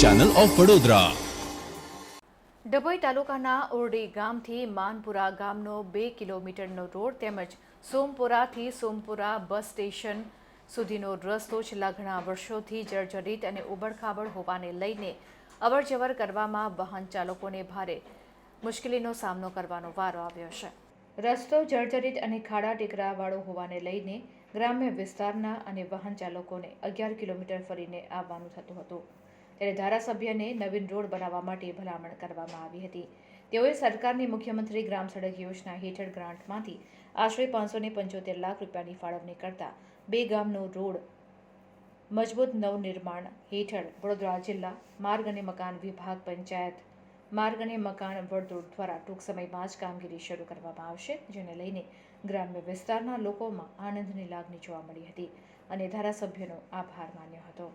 Channel of Vadodara Dabhoi તાલુકાના ઓરડી ગામથી માનપુરા ગામનો બે કિલોમીટરનો રોડ તેમજ સોમપુરાથી સોમપુરા બસ સ્ટેશન સુધીનો રસ્તો છેલ્લા ઘણા વર્ષોથી જર્જરિત અને ઉબડખાબડ હોવાને લઈને અવરજવર કરવામાં વાહન ચાલકોને ભારે મુશ્કેલીનો સામનો કરવાનો વારો આવ્યો છે. રસ્તો જર્જરિત અને ખાડા ટેકરાવાળો હોવાને લઈને ગ્રામ્ય વિસ્તારના અને વાહન ચાલકોને અગિયાર કિલોમીટર ફરીને આવવાનું થતું હતું. ત્યારે ધારાસભ્યને નવીન રોડ બનાવવા માટે ભલામણ કરવામાં આવી હતી. તેઓએ સરકારની મુખ્યમંત્રી ગ્રામ સડક યોજના હેઠળ ગ્રાન્ટમાંથી આશરે પાંચસો પંચોતેર લાખ રૂપિયાની ફાળવણી કરતા બે ગામનો રોડ મજબૂત નવનિર્માણ હેઠળ વડોદરા જિલ્લા માર્ગ અને મકાન વિભાગ પંચાયત, માર્ગ અને મકાન વર્તુળ દ્વારા ટૂંક સમયમાં જ કામગીરી શરૂ કરવામાં આવશે, જેને લઈને ગ્રામ્ય વિસ્તારના લોકોમાં આનંદની લાગણી જોવા મળી હતી અને ધારાસભ્યનો આભાર માન્યો હતો.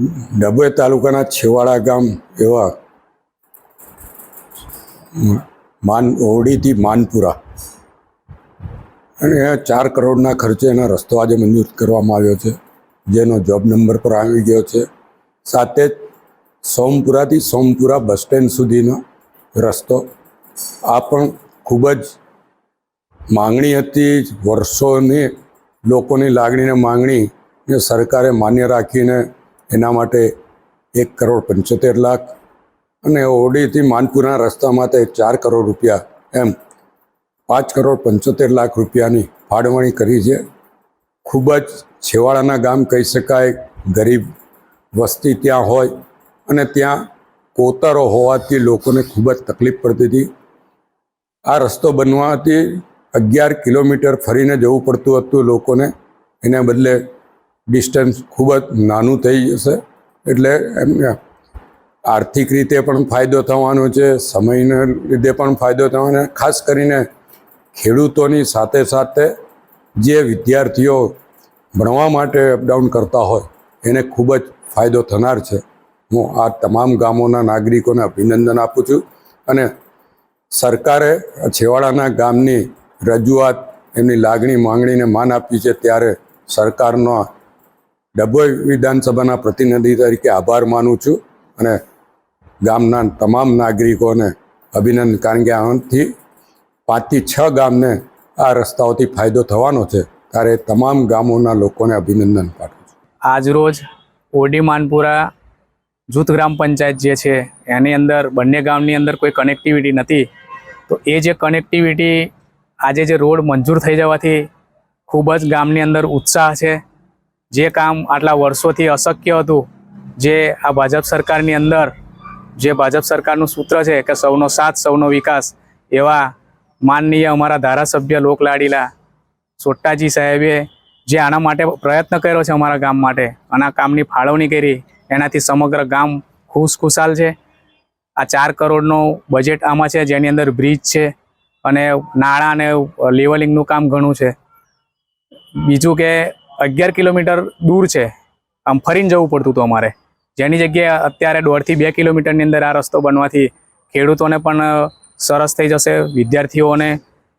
ડભોઈ તાલુકાના છેવાડા ગામ એવા માન ઓરડીથી માનપુરા. અને ચાર કરોડના ખર્ચે એનો રસ્તો આજે મંજૂર કરવામાં આવ્યો છે. જેનો જોબ નંબર પર આવી ગયો છે. સાથે જ સોમપુરાથી સોમપુરા બસ સ્ટેન્ડ સુધીનો રસ્તો. આ પણ ખૂબ જ માંગણી હતી વર્ષોની લોકોની લાગણીને માંગણી સરકારે માન્ય રાખીને એના માટે એક કરોડ પંચોતેર લાખ અને ઓડીથી માનપુરના રસ્તા માટે ચાર કરોડ રૂપિયા એમ પાંચ કરોડ પંચોતેર લાખ રૂપિયાની ફાળવણી કરી છે. ખૂબ જ છેવાડાના ગામ કહી શકાય, ગરીબ વસ્તી ત્યાં હોય અને ત્યાં કોતરો હોવાથી લોકોને ખૂબ જ તકલીફ પડતી હતી. આ રસ્તો બનવાથી અગિયાર કિલોમીટર ફરીને જવું પડતું હતું લોકોને. એના બદલે ડિસ્ટન્સ ખૂબ જ નાનું થઈ જશે. એટલે એમને આર્થિક રીતે પણ ફાયદો થવાનો છે, સમયને લીધે પણ ફાયદો થવાનો ખાસ કરીને ખેડૂતોની સાથે સાથે જે વિદ્યાર્થીઓ ભણવા માટે અપડાઉન કરતા હોય, એને ખૂબ જ ફાયદો થનાર છે. હું આ તમામ ગામોના નાગરિકોને અભિનંદન આપું છું અને સરકારે છેવાડાના ગામની રજૂઆત, એમની લાગણી માંગણીને માન આપ્યું છે, ત્યારે સરકારનો ડભોઈ વિધાનસભાના પ્રતિનિધિ તરીકે આભાર માનું છું અને ગામના તમામ નાગરિકોને અભિનંદન, કારણ કે આનાથી પાંચથી છ ગામને આ રસ્તાઓથી ફાયદો થવાનો છે, ત્યારે તમામ ગામોના લોકોને અભિનંદન પાઠવું છું. આજરોજ ઓડી માનપુરા જૂથ ગ્રામ પંચાયત જે છે, એની અંદર બંને ગામની અંદર કોઈ કનેક્ટિવિટી નથી. તો એ જે કનેક્ટિવિટી આજે જે રોડ મંજૂર થઈ જવાથી ખૂબ જ ગામની અંદર ઉત્સાહ છે. જે કામ આટલા વર્ષોથી અશક્ય હતું, જે આ ભાજપ સરકારની અંદર, જે ભાજપ સરકારનું સૂત્ર છે કે સૌનો સાથ, સૌનો વિકાસ, એવા માનનીય અમારા ધારાસભ્ય લોકલાડીલા સોટ્ટાજી સાહેબે જે આના માટે પ્રયત્ન કર્યો છે અમારા ગામ માટે, અને કામની ફાળવણી કરી, એનાથી સમગ્ર ગામ ખુશખુશાલ છે. આ ચાર કરોડનું બજેટ આમાં છે, જેની અંદર બ્રિજ છે, અને નાણાં અને લેવલિંગનું કામ ઘણું છે. બીજું કે અગિયાર કિલોમીટર દૂર છે. આમ ફરીને જવું પડતું હતું અમારે. જેની જગ્યાએ અત્યારે દોઢથી બે કિલોમીટરની અંદર આ રસ્તો બનવાથી ખેડૂતોને પણ સરસ થઈ જશે, વિદ્યાર્થીઓને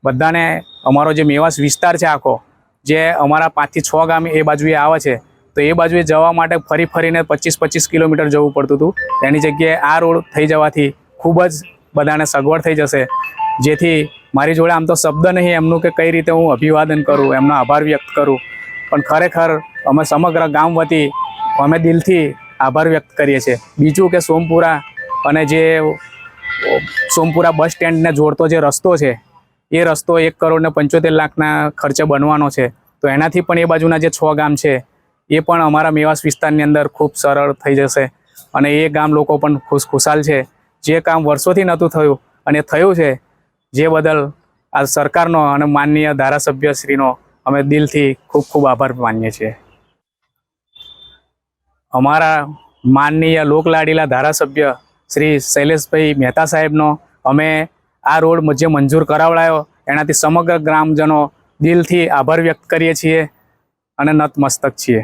બધાને અમારો જે મેવાસ વિસ્તાર છે આખો, જે અમારા પાંચથી છ ગામ એ બાજુએ આવે છે, તો એ બાજુએ જવા માટે ફરી ફરીને પચીસ પચીસ કિલોમીટર જવું પડતું હતું. એની જગ્યાએ આ રોડ થઈ જવાથી ખૂબ જ બધાને સગવડ થઈ જશે. જેથી મારી જોડે આમ તો શબ્દ નહીં, એમનું કે કઈ રીતે હું અભિવાદન કરું, એમનો આભાર વ્યક્ત કરું. પણ ખરેખર અમે સમગ્ર ગામ વતી અમે દિલથી આભાર વ્યક્ત કરીએ છીએ. બીજું કે સોમપુરા અને જે સોમપુરા બસ સ્ટેન્ડને જોડતો જે રસ્તો છે, એ રસ્તો એક કરોડ ને પંચોતેર લાખના ખર્ચે બનવાનો છે. તો એનાથી પણ એ બાજુના જે છ ગામ છે, એ પણ અમારા મેવાસ વિસ્તારની અંદર ખૂબ સરળ થઈ જશે અને એ ગામ લોકો પણ ખુશ ખુશાલ છે. જે કામ વર્ષોથી નહોતું થયું અને થયું છે, જે બદલ આ સરકારનો અને માનનીય ધારાસભ્યશ્રીનો અમે દિલથી ખૂબ ખૂબ આભાર માનીએ છીએ. અમારા માનનીય લોકલાડીલા ધારાસભ્ય શ્રી શૈલેષભાઈ મહેતા સાહેબનો અમે આ રોડ જે મંજૂર કરાવડાયો, એનાથી સમગ્ર ગ્રામજનો દિલથી આભાર વ્યક્ત કરીએ છીએ અને નતમસ્તક છીએ.